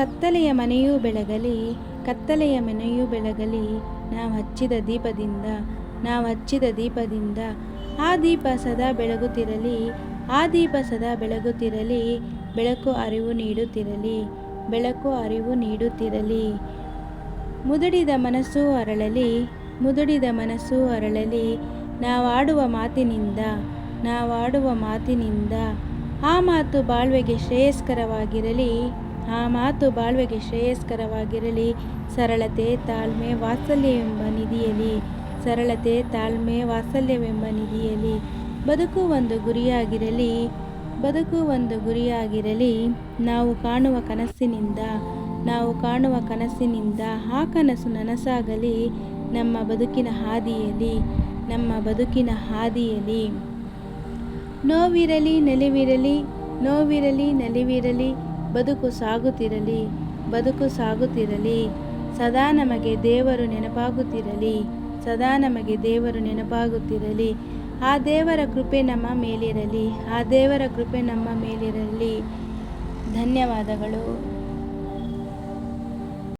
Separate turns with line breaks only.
ಕತ್ತಲೆಯ ಮನೆಯೂ ಬೆಳಗಲಿ, ಕತ್ತಲೆಯ ಮನೆಯೂ ಬೆಳಗಲಿ, ನಾವು ಹಚ್ಚಿದ ದೀಪದಿಂದ, ನಾವು ಹಚ್ಚಿದ ದೀಪದಿಂದ, ಆ ದೀಪ ಸದಾ ಬೆಳಗುತ್ತಿರಲಿ, ಆ ದೀಪ ಸದಾ ಬೆಳಗುತ್ತಿರಲಿ, ಬೆಳಕು ಅರಿವು ನೀಡುತ್ತಿರಲಿ, ಬೆಳಕು ಅರಿವು ನೀಡುತ್ತಿರಲಿ. ಮುದುಡಿದ ಮನಸ್ಸು ಅರಳಲಿ, ಮುದುಡಿದ ಮನಸ್ಸು ಅರಳಲಿ, ನಾವಾಡುವ ಮಾತಿನಿಂದ ನಾವಾಡುವ ಮಾತಿನಿಂದ, ಆ ಮಾತು ಬಾಳ್ವೆಗೆ ಶ್ರೇಯಸ್ಕರವಾಗಿರಲಿ. ಆ ಮಾತು ಬಾಳ್ವೆಗೆ ಶ್ರೇಯಸ್ಕರವಾಗಿರಲಿ. ಸರಳತೆ ತಾಳ್ಮೆ ವಾತ್ಸಲ್ಯವೆಂಬ ನಿಧಿಯಲ್ಲಿ ಸರಳತೆ ತಾಳ್ಮೆ ವಾತ್ಸಲ್ಯವೆಂಬ ನಿಧಿಯಲ್ಲಿ ಬದುಕು ಒಂದು ಗುರಿಯಾಗಿರಲಿ. ಬದುಕು ಒಂದು ಗುರಿಯಾಗಿರಲಿ. ನಾವು ಕಾಣುವ ಕನಸಿನಿಂದ, ನಾವು ಕಾಣುವ ಕನಸಿನಿಂದ ಆ ಕನಸು ನನಸಾಗಲಿ. ನಮ್ಮ ಬದುಕಿನ ಹಾದಿಯಲ್ಲಿ ನಮ್ಮ ಬದುಕಿನ ಹಾದಿಯಲ್ಲಿ ನೋವಿರಲಿ, ನಲಿವಿರಲಿ ನೋವಿರಲಿ, ನಲಿವಿರಲಿ ಬದುಕು ಸಾಗುತ್ತಿರಲಿ ಬದುಕು ಸಾಗುತ್ತಿರಲಿ. ಸದಾ ನಮಗೆ ದೇವರು ನೆನಪಾಗುತ್ತಿರಲಿ, ಸದಾ ನಮಗೆ ದೇವರು ನೆನಪಾಗುತ್ತಿರಲಿ. ಆ ದೇವರ ಕೃಪೆ ನಮ್ಮ ಮೇಲಿರಲಿ, ಆ ದೇವರ ಕೃಪೆ ನಮ್ಮ ಮೇಲಿರಲಿ. ಧನ್ಯವಾದಗಳು.